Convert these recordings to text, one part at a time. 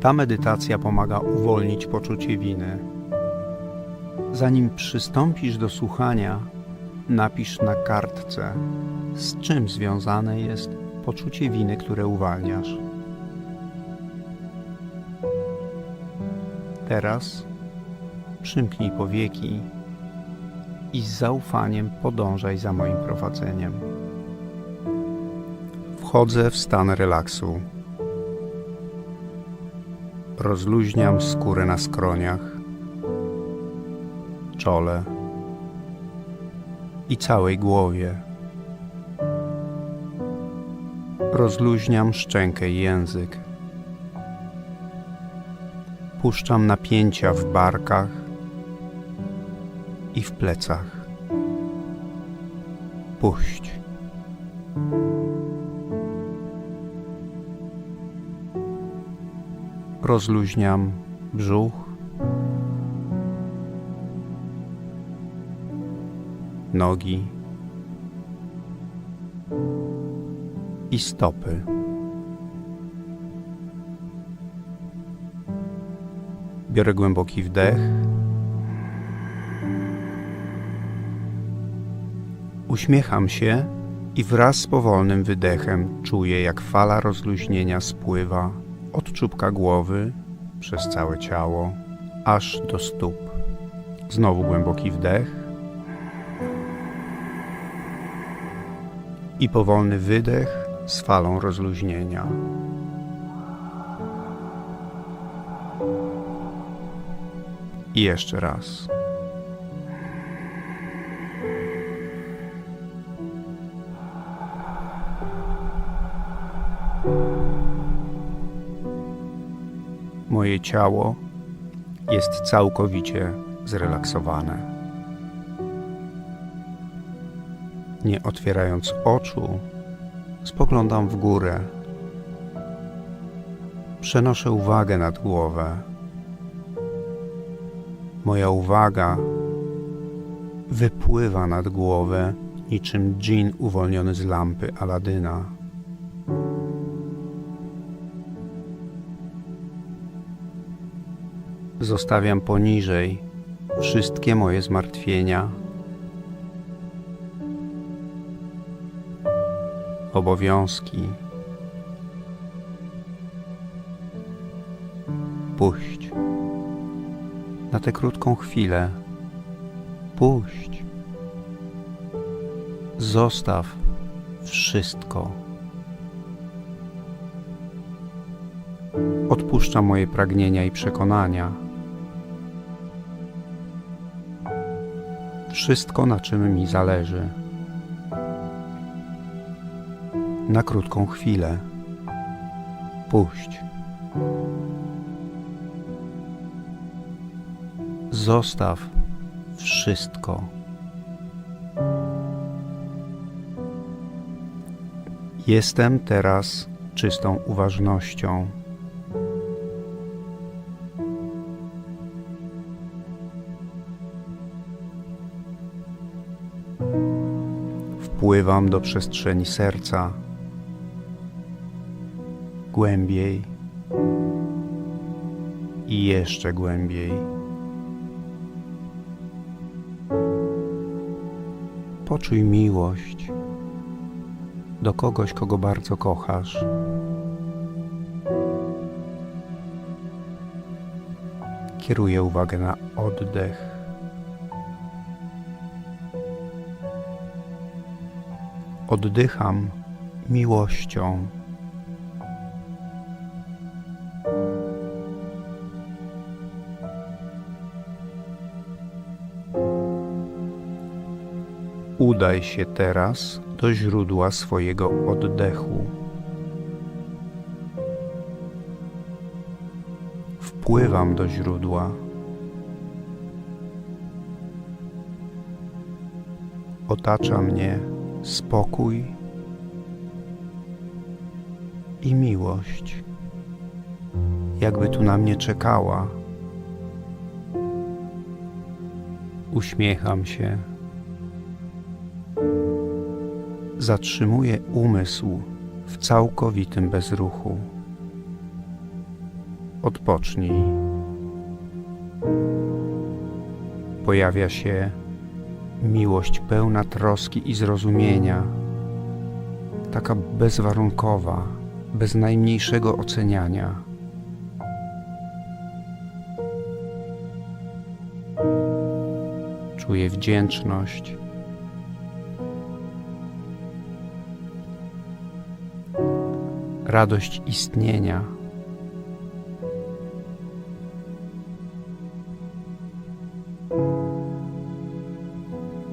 Ta medytacja pomaga uwolnić poczucie winy. Zanim przystąpisz do słuchania, napisz na kartce, z czym związane jest poczucie winy, które uwalniasz. Teraz przymknij powieki i z zaufaniem podążaj za moim prowadzeniem. Wchodzę w stan relaksu. Rozluźniam skórę na skroniach, czole i całej głowie. Rozluźniam szczękę i język. Puszczam napięcia w barkach i w plecach. Puść. Rozluźniam brzuch, nogi i stopy. Biorę głęboki wdech. Uśmiecham się i wraz z powolnym wydechem czuję, jak fala rozluźnienia spływa od czubka głowy przez całe ciało aż do stóp. Znowu głęboki wdech i powolny wydech z falą rozluźnienia. I jeszcze raz. Moje ciało jest całkowicie zrelaksowane. Nie otwierając oczu, spoglądam w górę. Przenoszę uwagę nad głowę. Moja uwaga wypływa nad głowę niczym dżin uwolniony z lampy Aladyna. Zostawiam poniżej wszystkie moje zmartwienia, obowiązki. Puść. Na tę krótką chwilę. Puść. Zostaw wszystko. Odpuszczam moje pragnienia i przekonania. Wszystko, na czym mi zależy. Na krótką chwilę. Puść. Zostaw wszystko. Jestem teraz czystą uważnością. Wpływam do przestrzeni serca, głębiej i jeszcze głębiej. Poczuj miłość do kogoś, kogo bardzo kochasz. Kieruję uwagę na oddech. Oddycham miłością. Udaj się teraz do źródła swojego oddechu. Wpływam do źródła. Otacza mnie spokój i miłość, jakby tu na mnie czekała. Uśmiecham się. Zatrzymuję umysł w całkowitym bezruchu. odpocznij. Pojawia się miłość pełna troski i zrozumienia, taka bezwarunkowa, bez najmniejszego oceniania. Czuję wdzięczność. Radość istnienia.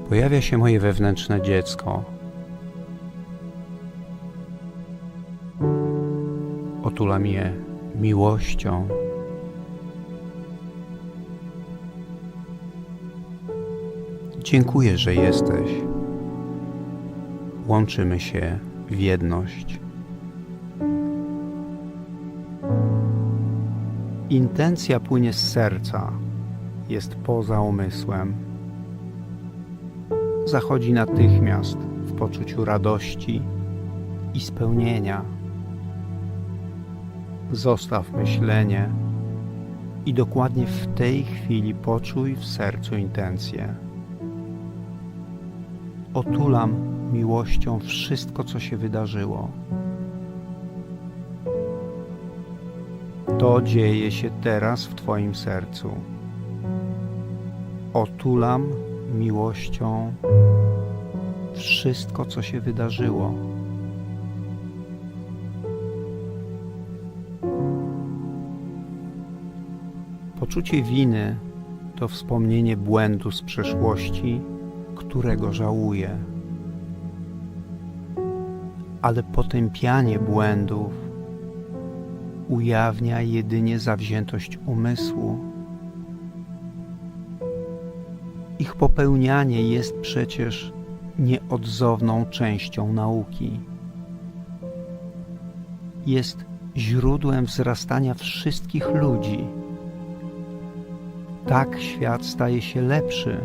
Pojawia się moje wewnętrzne dziecko. Otulam je miłością. Dziękuję, że jesteś. Łączymy się w jedność. Intencja płynie z serca, jest poza umysłem. Zachodzi natychmiast w poczuciu radości i spełnienia. Zostaw myślenie i dokładnie w tej chwili poczuj w sercu intencję. Otulam miłością wszystko, co się wydarzyło. To dzieje się teraz w Twoim sercu. Otulam miłością wszystko, co się wydarzyło. Poczucie winy to wspomnienie błędu z przeszłości, którego żałuję. Ale potępianie błędów ujawnia jedynie zawziętość umysłu. Ich popełnianie jest przecież nieodzowną częścią nauki. Jest źródłem wzrastania wszystkich ludzi. Tak świat staje się lepszy.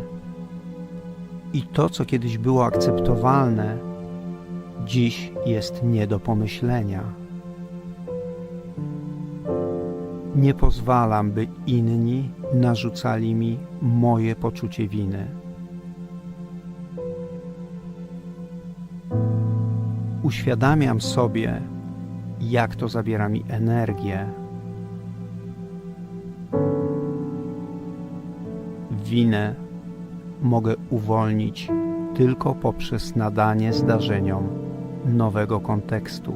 I to, co kiedyś było akceptowalne, dziś jest nie do pomyślenia. Nie pozwalam, by inni narzucali mi moje poczucie winy. Uświadamiam sobie, jak to zabiera mi energię. Winę mogę uwolnić tylko poprzez nadanie zdarzeniom nowego kontekstu.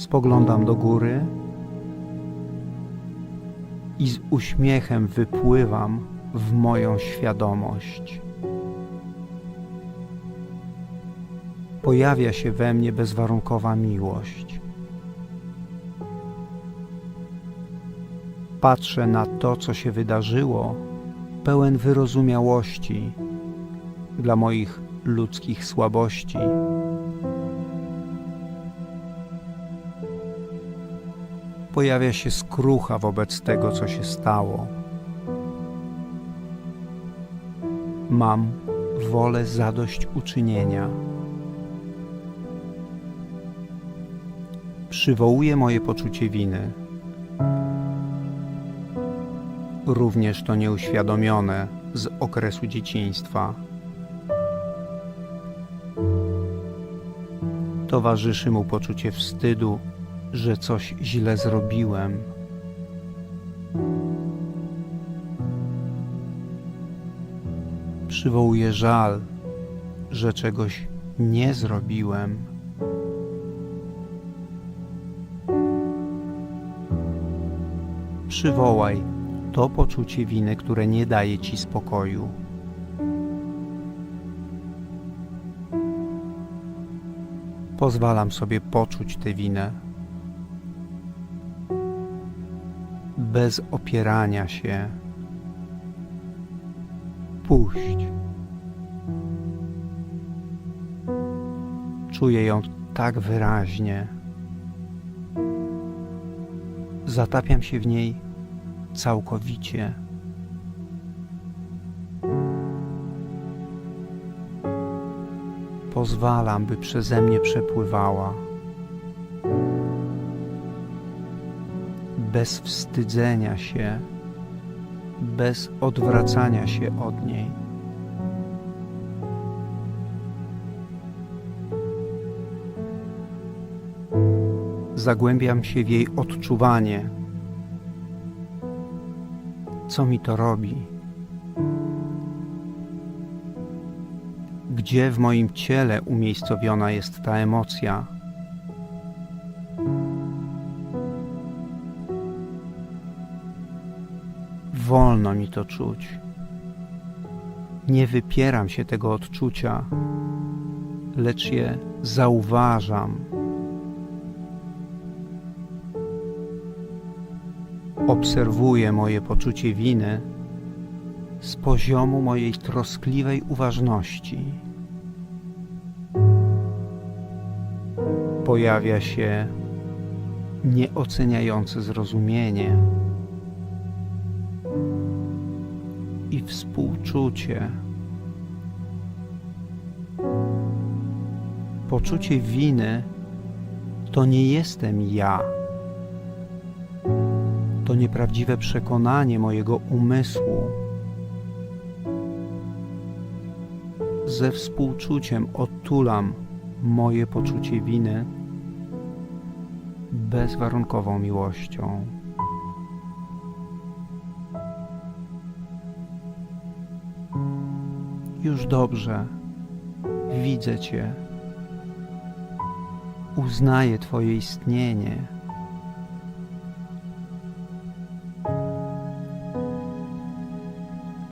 Spoglądam do góry i z uśmiechem wypływam w moją świadomość. Pojawia się we mnie bezwarunkowa miłość. Patrzę na to, co się wydarzyło, pełen wyrozumiałości dla moich ludzkich słabości. Pojawia się skrucha wobec tego, co się stało. Mam wolę zadośćuczynienia. Przywołuje moje poczucie winy. Również to nieuświadomione z okresu dzieciństwa. Towarzyszy mu poczucie wstydu, że coś źle zrobiłem. Przywołuje żal, że czegoś nie zrobiłem. Przywołaj to poczucie winy, które nie daje ci spokoju. Pozwalam sobie poczuć tę winę. Bez opierania się. Puść. Czuję ją tak wyraźnie. Zatapiam się w niej całkowicie. Pozwalam, by przeze mnie przepływała. Bez wstydzenia się, bez odwracania się od niej. Zagłębiam się w jej odczuwanie. Co mi to robi? Gdzie w moim ciele umiejscowiona jest ta emocja? Wolno mi to czuć. Nie wypieram się tego odczucia, lecz je zauważam. Obserwuję moje poczucie winy z poziomu mojej troskliwej uważności. Pojawia się nieoceniające zrozumienie i współczucie. Poczucie winy to nie jestem ja. To nieprawdziwe przekonanie mojego umysłu. Ze współczuciem otulam moje poczucie winy bezwarunkową miłością. Już dobrze, widzę Cię, uznaję Twoje istnienie.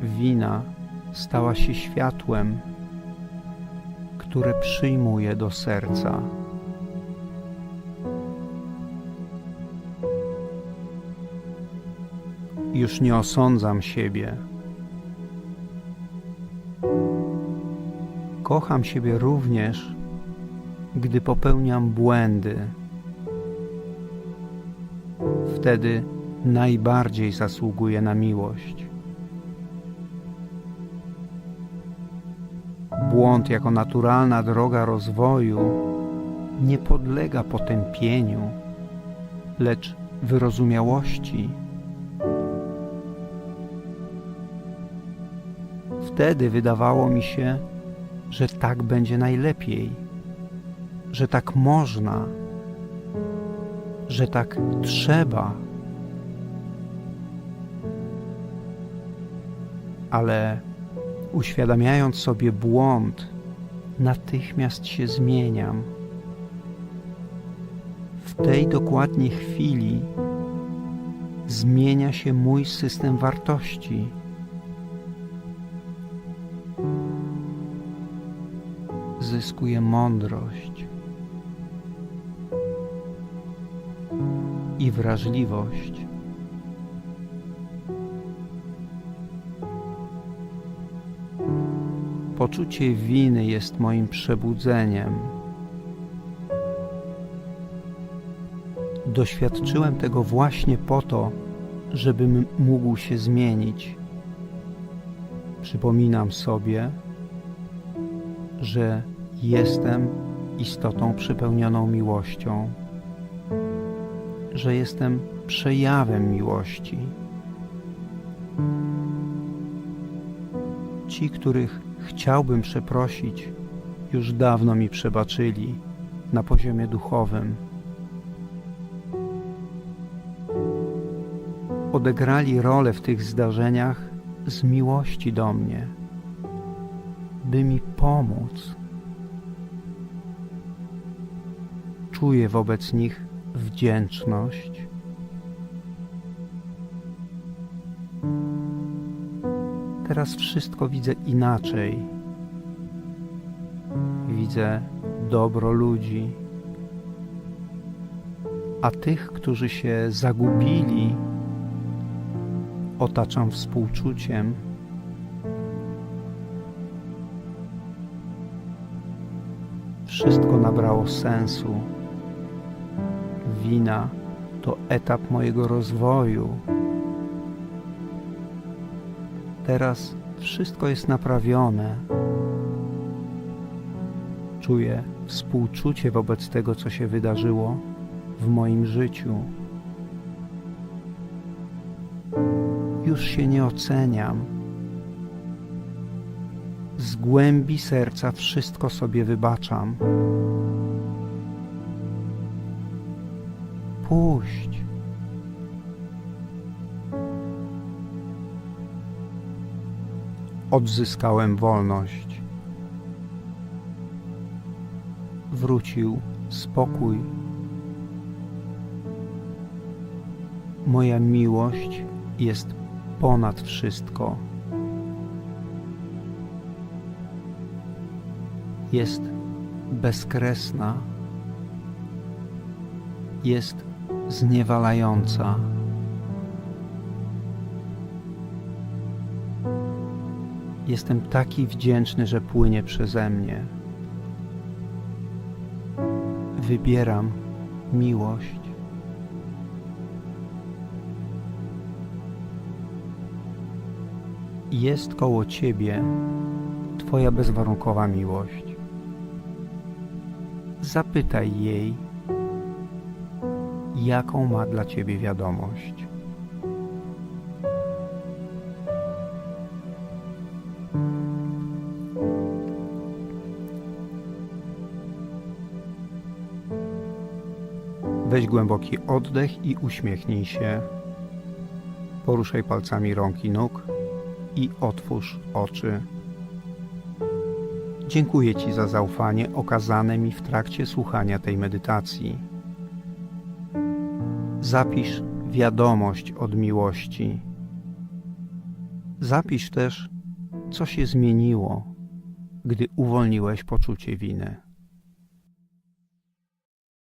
Wina stała się światłem, które przyjmuję do serca. Już nie osądzam siebie. Kocham siebie również, gdy popełniam błędy. Wtedy najbardziej zasługuję na miłość. Błąd jako naturalna droga rozwoju nie podlega potępieniu, lecz wyrozumiałości. Wtedy wydawało mi się, że tak będzie najlepiej, że tak można, że tak trzeba. Ale uświadamiając sobie błąd, natychmiast się zmieniam. W tej dokładnie chwili zmienia się mój system wartości. Zyskuję mądrość i wrażliwość. Poczucie winy jest moim przebudzeniem. Doświadczyłem tego właśnie po to, żebym mógł się zmienić. Przypominam sobie, że jestem istotą przepełnioną miłością, że jestem przejawem miłości. Ci, których chciałbym przeprosić, już dawno mi przebaczyli na poziomie duchowym. Odegrali rolę w tych zdarzeniach z miłości do mnie, by mi pomóc. Czuję wobec nich wdzięczność. Teraz wszystko widzę inaczej. Widzę dobro ludzi, a tych, którzy się zagubili, otaczam współczuciem. Wszystko nabrało sensu. Wina to etap mojego rozwoju. Teraz wszystko jest naprawione. Czuję współczucie wobec tego, co się wydarzyło w moim życiu. Już się nie oceniam. Z głębi serca wszystko sobie wybaczam. Puść. Odzyskałem wolność. Wrócił spokój. Moja miłość jest ponad wszystko. Jest bezkresna. Jest zniewalająca. Jestem taki wdzięczny, że płynie przeze mnie. Wybieram miłość. Jest koło ciebie Twoja bezwarunkowa miłość. Zapytaj jej, jaką ma dla ciebie wiadomość. Weź głęboki oddech i uśmiechnij się. Poruszaj palcami rąk i nóg i otwórz oczy. Dziękuję Ci za zaufanie okazane mi w trakcie słuchania tej medytacji. Zapisz wiadomość od miłości. Zapisz też, co się zmieniło, gdy uwolniłeś poczucie winy.